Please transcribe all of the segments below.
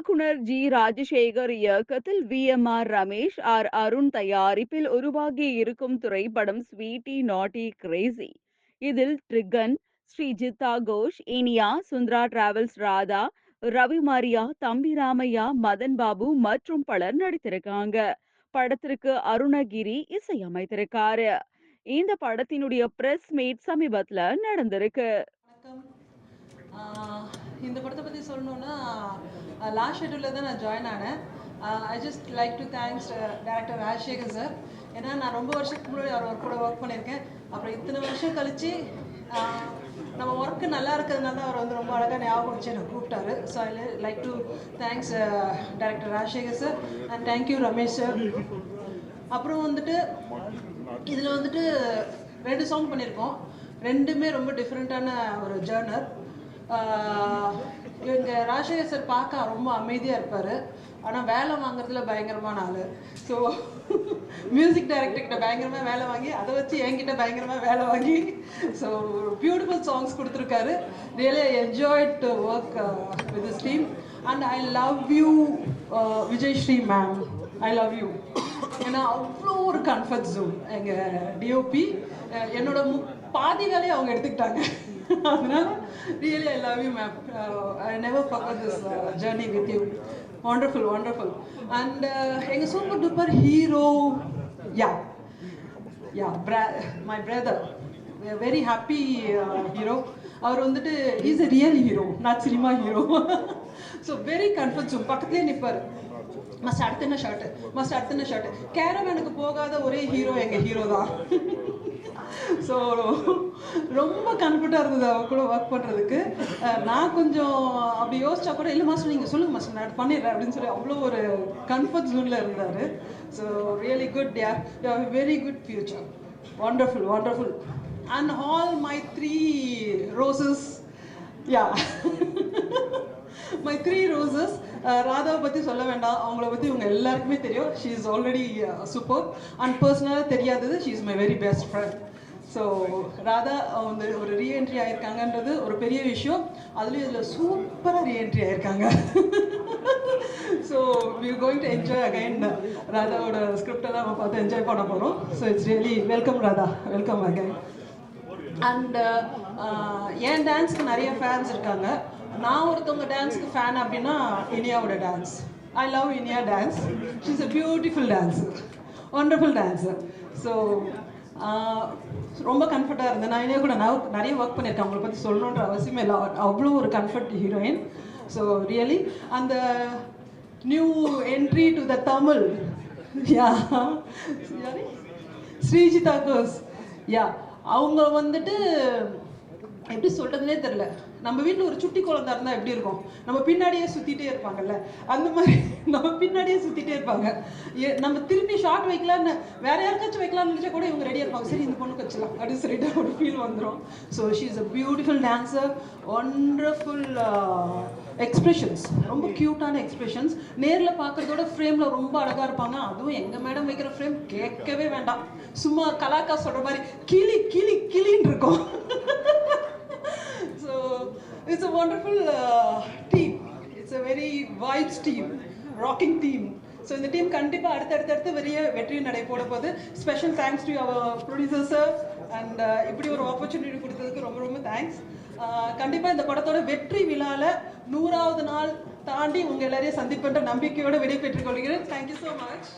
இயக்குனர் ஜி ராஜசேகர் இயக்கத்தில் V M R Ramesh R Arun தயாரிப்பில் உருவாகி இருக்கும் திரைப்படம் ஸ்வீட்டி நாட்டி கிரேசி இதில் ட்ரிகன் ஸ்ரீஜித்தா கோஷ் இனியா சுந்தரா டிராவல்ஸ் ராதா ரவி மாரியா தம்பி ராமையா மதன் பாபு மற்றும் பலர் நடித்திருக்காங்க படத்திற்கு அருணகிரி இசையமைத்திருக்காரு இந்த படத்தினுடைய பிரஸ் மீட் சமீபத்துல நடந்திருக்கு இந்த படத்தை பற்றி சொல்லணுன்னா லாஸ்ட் ஷெட்யூலில் தான் நான் ஜாயின் ஆனேன். I just like to thanks director Rajasekar sir ஏன்னா நான் ரொம்ப வருஷத்துக்கு முன்னாடி அவர் ஒர்க் கூட ஒர்க் பண்ணியிருக்கேன். அப்புறம் இத்தனை வருஷம் கழித்து நம்ம ஒர்க்கு நல்லா இருக்கிறதுனால தான் அவர் வந்து ரொம்ப அழகாக ஞாபகம் வச்சு எனக்கு கூப்பிட்டாரு. So I like to thanks director Rajasekar sir and thank you Ramesh sir அப்புறம் வந்துட்டு இதில் வந்துட்டு ரெண்டு சாங் பண்ணியிருக்கோம். ரெண்டுமே ரொம்ப டிஃப்ரெண்ட்டான ஒரு ஜேர்னர் இவங்க ராஜசேகர் சார் பார்க்க ரொம்ப அமைதியாக இருப்பார். ஆனால் வேலை வாங்குறதுல பயங்கரமான ஆள். ஸோ மியூசிக் டைரக்டர்கிட்ட பயங்கரமாக வேலை வாங்கி அதை வச்சு என்கிட்ட பயங்கரமாக வேலை வாங்கி ஸோ பியூட்டிஃபுல் சாங்ஸ் கொடுத்துருக்காரு. Really I enjoyed to work with this team and I love you Vijay Sri ma'am I love you ஏன்னா அவ்வளோ ஒரு கம்ஃபர்ட் ஜோன் எங்கள் டிஓபி என்னோட மு பாதி வேலையை அவங்க எடுத்துக்கிட்டாங்க. அதனால really I love you ma'am I never forget this journey with you wonderful wonderful and எங்கள் super duper hero yeah yeah bro my brother very happy hero அவர் வந்துட்டு இஸ் எ ரியல் ஹீரோ நான் cinema hero so very comfort பக்கத்துலேயே நிற்பார் must அடுத்த என்ன shirt must அடுத்த என்ன shirt கேரவேனுக்கு போகாத ஒரே ஹீரோ எங்கள் ஹீரோ தான். ஸோ ரொம்ப கம்ஃபர்ட்டாக இருந்தது அவ கூட ஒர்க் பண்ணுறதுக்கு நான் கொஞ்சம் அப்படி யோசிச்சா கூட இல்லை மாஸ்டர் நீங்கள் சொல்லுங்கள் மாஸ்டர் நான் பண்ணிடுறேன் அப்படின்னு சொல்லி அவ்வளோ ஒரு கம்ஃபர்ட் ஜோனில் இருந்தார். So really good yeah you very good future wonderful wonderful. And all my three roses yeah my three roses ராதாவை பற்றி சொல்ல வேண்டாம். அவங்கள பற்றி இவங்க எல்லாருக்குமே தெரியும். She is already super and பர்சனலாக தெரியாதது she is my very best friend so Radha வந்து ஒரு ரீஎன்ட்ரி ஆயிருக்காங்கன்றது ஒரு பெரிய விஷயம். அதுலேயும் இதில் சூப்பராக ரீஎன்ட்ரி ஆயிருக்காங்க. So we going to enjoy again ராதாவோட ஸ்கிரிப்டெல்லாம் நம்ம பார்த்து என்ஜாய் பண்ண போகிறோம் so it's really welcome Radha welcome again and என் டான்ஸ்க்கு நிறைய ஃபேன்ஸ் இருக்காங்க. நான் ஒருத்தவங்க டான்ஸ்க்கு ஃபேன் அப்படின்னா இனியாவோட dance I love Iniya dance she's a beautiful dancer wonderful dancer so ரொம்ப கம்ஃபர்ட்டாக இருந்தேன். நான் இனியா கூட நான் நிறைய ஒர்க் பண்ணியிருக்கேன். அவங்கள பற்றி சொல்லணுன்ற அவசியமே இல்லை. அவ்வளோ ஒரு கம்ஃபர்ட் ஹீரோயின் ஸோ ரியலி அந்த new entry to the Tamil yeah Srijitha goes yeah அவங்க வந்துட்டு எப்படி சொல்றதுனே தெரில நம்ம வீட்டில் ஒரு சுட்டி குழந்தை இருந்தால் எப்படி இருக்கும்? நம்ம பின்னாடியே சுற்றிட்டே இருப்பாங்கல்ல. அந்த மாதிரி நம்ம பின்னாடியே சுற்றிட்டே இருப்பாங்க. ஏ- நம்ம திரும்பி ஷார்ட் வைக்கலான்னு வேற யாருக்காச்சும் வைக்கலாம்னு நினச்சா கூட இவங்க ரெடியாக இருப்பாங்க. சரி இந்த பொண்ணுக்கு வச்சலாம் அப்படின்னு சொல்லிட்டு ஒரு ஃபீல் வந்துடும் so she is a beautiful dancer wonderful expressions ரொம்ப க்யூட்டான எக்ஸ்பிரஷன்ஸ் நேரில் பார்க்குறதோட ஃப்ரேமில் ரொம்ப அழகாக இருப்பாங்க. அதுவும் எங்கள் மேடம் வைக்கிற ஃப்ரேம் கேட்கவே வேண்டாம். சும்மா கலாக்கா சொல்கிற மாதிரி கிளி கிளி கிளின்னு இருக்கும். It's a wonderful uh, team it's a very vibes team rocking team so இந்த டீம் கண்டிப்பாக அடுத்தடுத்து அடுத்து பெரிய வெற்றி நடை போட போகுது. Special thanks to our producer sir and இப்படி ஒரு ஆப்பர்ச்சுனிட்டி கொடுத்ததுக்கு ரொம்ப ரொம்ப தேங்க்ஸ் uh, கண்டிப்பாக இந்த படத்தோட வெற்றி விழாவில் நூறாவது நாள் தாண்டி உங்கள் எல்லாரையும் சந்திப்பென்ற நம்பிக்கையோடு விடை பெற்றுக் கொள்கிறேன் தேங்க்யூ ஸோ மச்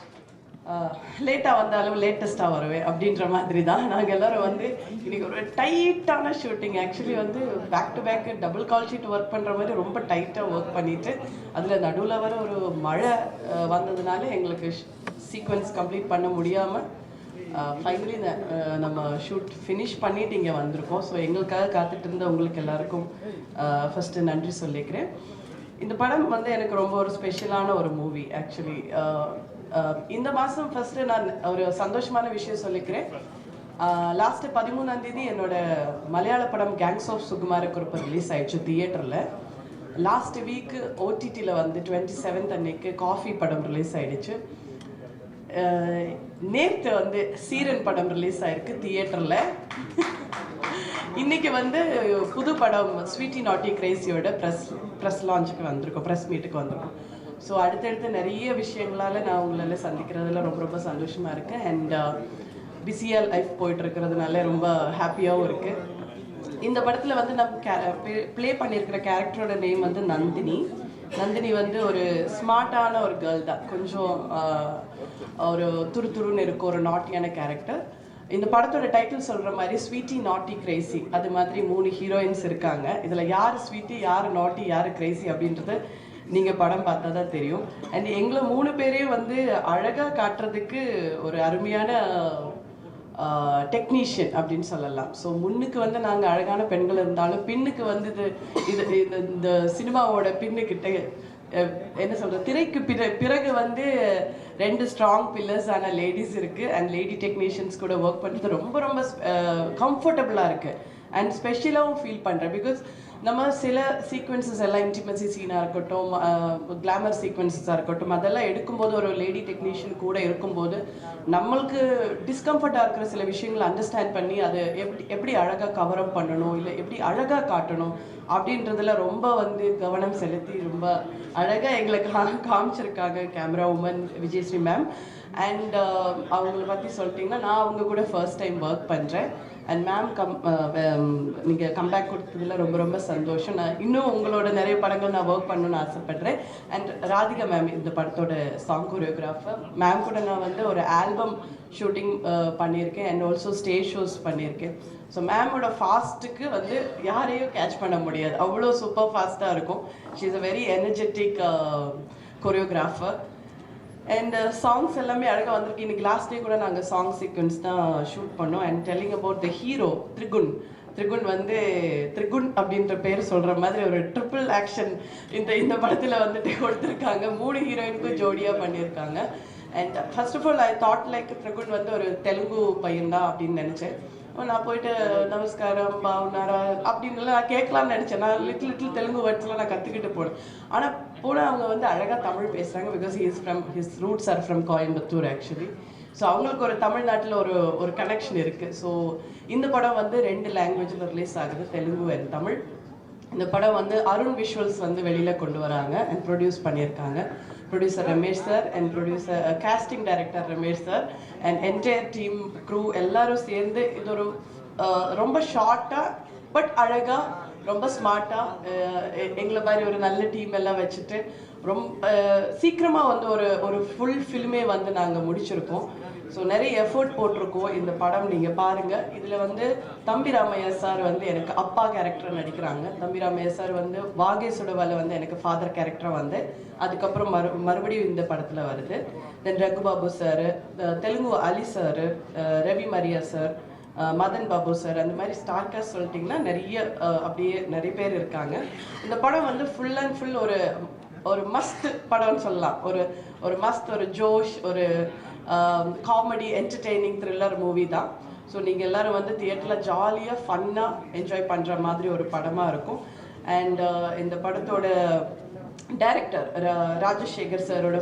லேட்டாக வந்தாலும் லேட்டஸ்ட்டாக வருவேன் அப்படின்ற மாதிரி தான் நாங்கள் எல்லோரும் வந்து இன்றைக்கி ஒரு டைட்டான ஷூட்டிங் ஆக்சுவலி வந்து back to back double call sheet work பண்ணுற மாதிரி ரொம்ப டைட்டாக ஒர்க் பண்ணிவிட்டு அதில் நடுவில் வர ஒரு மழை வந்ததுனால எங்களுக்கு சீக்வன்ஸ் கம்ப்ளீட் பண்ண முடியாமல் ஃபைனலி நம்ம ஷூட் ஃபினிஷ் பண்ணிட்டு இங்கே வந்திருக்கோம். ஸோ எங்களுக்காக காத்துட்டு இருந்த உங்களுக்கு எல்லாருக்கும் ஃபஸ்ட்டு நன்றி சொல்லிக்கிறேன். இந்த படம் வந்து எனக்கு ரொம்ப ஒரு ஸ்பெஷலான ஒரு மூவி ஆக்சுவலி Um, இந்த மாதம் ஃபஸ்ட்டு நான் ஒரு சந்தோஷமான விஷயம் சொல்லிக்கிறேன். Uh, லாஸ்ட் பதிமூணாம் தேதி என்னோட மலையாள படம் கேங்ஸ் ஆஃப் சுகுமார குறிப்பு ரிலீஸ் ஆயிடுச்சு தியேட்டரில் லாஸ்ட் வீக் ஓடிடியில் வந்து டுவெண்ட்டி செவன்த் அன்னைக்கு காஃபி படம் ரிலீஸ் ஆயிடுச்சு. Uh, நேற்று வந்து சீரன் படம் ரிலீஸ் ஆயிருக்கு தியேட்டரில் இன்னைக்கு வந்து புது படம் ஸ்வீட்டி நாட்டி கிரேசியோட ப்ரெஸ் ப்ரெஸ் லான்ச்சுக்கு வந்திருக்கோம் ப்ரெஸ் மீட்டுக்கு வந்திருக்கோம். ஸோ அடுத்தடுத்து நிறைய விஷயங்களால் நான் உங்களால் சந்திக்கிறதுல ரொம்ப ரொம்ப சந்தோஷமாக இருக்கேன் அண்ட் uh, பிஸியாக லைஃப் போயிட்டு இருக்கிறதுனால ரொம்ப ஹாப்பியாகவும் இருக்குது இந்த படத்தில் வந்து நம்ம ப்ளே பண்ணியிருக்கிற கேரக்டரோட நேம் வந்து நந்தினி. நந்தினி வந்து ஒரு ஸ்மார்ட்டான ஒரு கேர்ள் தான். கொஞ்சம் uh, ஒரு துரு துருன்னு இருக்கும் ஒரு நாட்டியான கேரக்டர் இந்த படத்தோட டைட்டில் சொல்கிற மாதிரி ஸ்வீட்டி நாட்டி கிரேசி அது மாதிரி மூணு ஹீரோயின்ஸ் இருக்காங்க. இதில் யார் ஸ்வீட்டி யார் நாட்டி யார் கிரேசி அப்படின்றது நீங்கள் படம் பார்த்தா தான் தெரியும். அண்ட் எங்களை மூணு பேரையும் வந்து அழகாக காட்டுறதுக்கு ஒரு அருமையான டெக்னீஷியன் அப்படின்னு சொல்லலாம். ஸோ முன்னுக்கு வந்து நாங்கள் அழகான பெண்கள் இருந்தாலும் பின்னுக்கு வந்து இது இது இந்த சினிமாவோட பின்னுக்கிட்ட என்ன சொல்கிறது திரைக்கு பிற பிறகு வந்து ரெண்டு ஸ்ட்ராங் பில்லர்ஸ் ஆன லேடிஸ் இருக்குது அண்ட் லேடி டெக்னீஷியன்ஸ் கூட ஒர்க் பண்ணுறது ரொம்ப ரொம்ப கம்ஃபர்டபுளாக இருக்கு. அண்ட் ஸ்பெஷலாகவும் ஃபீல் பண்ணுறேன் பிகாஸ் நம்ம சில சீக்வன்சஸ் எல்லாம் இன்டிமசி சீனாக இருக்கட்டும் கிளாமர் சீக்வன்சஸாக இருக்கட்டும் அதெல்லாம் எடுக்கும்போது ஒரு லேடி டெக்னீஷியன் கூட இருக்கும்போது நம்மளுக்கு டிஸ்கம்ஃபர்ட்டாக இருக்கிற சில விஷயங்களை அண்டர்ஸ்டாண்ட் பண்ணி அதை எப்படி எப்படி அழகாக கவர் அப் பண்ணணும் இல்லை எப்படி அழகாக காட்டணும் அப்படின்றதுல ரொம்ப வந்து கவனம் செலுத்தி ரொம்ப அழகாக எங்களை கா காமிச்சிருக்காங்க camera woman Vijayasri ma'am and அவங்கள பற்றி சொல்லிட்டிங்கன்னா நான் அவங்க கூட ஃபர்ஸ்ட் டைம் ஒர்க் பண்ணுறேன் அண்ட் மேம் கம் நீங்கள் கம்பேக் கொடுத்ததில் ரொம்ப ரொம்ப சந்தோஷம். நான் இன்னும் உங்களோட நிறைய படங்கள் நான் ஒர்க் பண்ணணும்னு ஆசைப்பட்றேன். அண்ட் ராதிகா மேம் இந்த படத்தோட சாங் கொரியோகிராஃபர் மேம் கூட நான் வந்து ஒரு ஆல்பம் ஷூட்டிங் uh, பண்ணியிருக்கேன். அண்ட் ஆல்சோ ஸ்டேஜ் ஷோஸ் பண்ணியிருக்கேன். ஸோ மேமோட ஃபாஸ்ட்டுக்கு வந்து யாரையும் கேட்ச் பண்ண முடியாது. அவ்வளோ சூப்பர் ஃபாஸ்ட்டாக இருக்கும். She is a very energetic choreographer and songs uh, எல்லாமே அழகாக வந்திருக்கு. இன்னைக்கு லாஸ்ட் டே கூட நாங்கள் சாங் சீக்வன்ஸ் தான் ஷூட் பண்ணோம். And telling about the hero Trigun Trigun வந்து த்ரிகுன் அப்படின்ற பேர் சொல்கிற மாதிரி ஒரு ட்ரிபிள் ஆக்ஷன் இந்த இந்த படத்தில் வந்துட்டு கொடுத்துருக்காங்க. மூணு ஹீரோயினுக்கும் ஜோடியாக பண்ணியிருக்காங்க. And first of all I thought like Trigun வந்து ஒரு தெலுங்கு பையன் தான் அப்படின்னு நினச்சேன். நான் போயிட்டு நமஸ்காரம் பாவனாரா அப்படின்னு நான் கேட்கலாம்னு நினச்சேன். நான் லிட்டில் லிட்டில் தெலுங்கு வேர்ட்ஸ்லாம் நான் கற்றுக்கிட்டு போனேன். ஆனால் போனால் அவங்க வந்து அழகாக தமிழ் பேசுகிறாங்க because he is from his roots are from Coimbatore actually so அவங்களுக்கு ஒரு தமிழ்நாட்டில் ஒரு ஒரு கனெக்ஷன் இருக்குது ஸோ இந்த படம் வந்து ரெண்டு லாங்குவேஜில் ரிலீஸ் ஆகுது தெலுங்கு அண்ட் தமிழ். இந்த படம் வந்து அருண் விஷுவல்ஸ் வந்து வெளியில் கொண்டு வராங்க அண்ட் ப்ரொடியூஸ் பண்ணியிருக்காங்க. Producer Ramesh sir and producer casting director Ramesh sir and entire team crew எல்லாரும் சேர்ந்து இது ஒரு uh, ரொம்ப ஷார்ட்டாக பட் அழகாக ரொம்ப ஸ்மார்ட்டாக எங்களை மாதிரி ஒரு நல்ல டீம் எல்லாம் வச்சுட்டு ரொம்ப சீக்கிரமாக வந்து ஒரு ஒரு ஃபுல் ஃபில்மே வந்து நாங்கள் முடிச்சிருக்கோம். ஸோ நிறைய எஃபோர்ட் போட்டிருக்கோம் இந்த படம். நீங்கள் பாருங்கள் இதில் வந்து தம்பி ராமையா சார் வந்து எனக்கு அப்பா கேரக்டர் நடிக்கிறாங்க. தம்பி ராமையா சார் வந்து வாகே சுடவால வந்து எனக்கு ஃபாதர் கேரக்டராக வந்து. அதுக்கப்புறம் மறு மறுபடியும் இந்த படத்தில் வருது. Then Raghubabu sir Telugu Ali sir Ravi Maria sir Madan Babu sir அந்த மாதிரி ஸ்டார் சொல்லிட்டிங்கன்னா நிறைய அப்படியே நிறைய பேர் இருக்காங்க. இந்த படம் வந்து ஃபுல் அண்ட் ஃபுல் ஒரு ஒரு மஸ்த் படம்னு சொல்லலாம். ஒரு ஒரு மஸ்த் ஒரு ஜோஷ் ஒரு காமெடி என்டர்டெய்னிங் த்ரில்லர் மூவி தான். ஸோ நீங்கள் எல்லாரும் வந்து தியேட்டரில் ஜாலியாக ஃபன்னாக என்ஜாய் பண்ணுற மாதிரி ஒரு படமாக இருக்கும். அண்ட் இந்த படத்தோட டைரக்டர் ராஜசேகர் சாரோட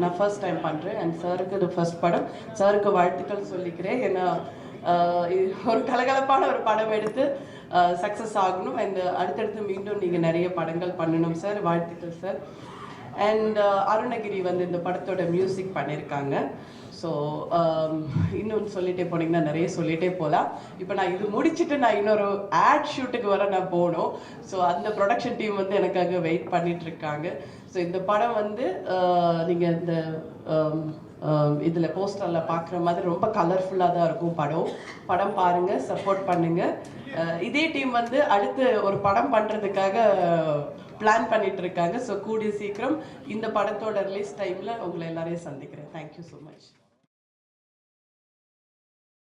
நான் ஃபர்ஸ்ட் டைம் பண்ணுறேன் அண்ட் சாருக்கு இது ஃபர்ஸ்ட் படம். சாருக்கு வாழ்த்துக்கள் சொல்லிக்கிறேன். ஏன்னா ஒரு கலகலப்பான ஒரு படம் எடுத்து சக்ஸஸ் ஆகணும். அண்ட் அடுத்தடுத்து மீண்டும் நீங்கள் நிறைய படங்கள் பண்ணணும் சார் வாழ்த்துக்கள் சார் அண்ட் அருணகிரி வந்து இந்த படத்தோட மியூசிக் பண்ணியிருக்காங்க ஸோ இன்னொன்று சொல்லிட்டே போனீங்கன்னா நிறைய சொல்லிட்டே போகலாம் இப்போ நான் இது முடிச்சுட்டு நான் இன்னொரு ஆட் ஷூட்டுக்கு வர நான் போகணும். ஸோ அந்த ப்ரொடக்ஷன் டீம் வந்து எனக்காக வெயிட் பண்ணிட்டு இருக்காங்க. ஸோ இந்த படம் வந்து நீங்கள் இந்த இதில் போஸ்டரில் பார்க்குற மாதிரி ரொம்ப கலர்ஃபுல்லாக தான் இருக்கும் படம். படம் பாருங்கள் சப்போர்ட் பண்ணுங்கள் இதே டீம் வந்து அடுத்து ஒரு படம் பண்ணுறதுக்காக பிளான் பண்ணிட்டு இருக்காங்க. ஸோ கூடிய சீக்கிரம் இந்த படத்தோட ரிலீஸ் டைமில் உங்களை எல்லாரையும் சந்திக்கிறேன். Thank you so much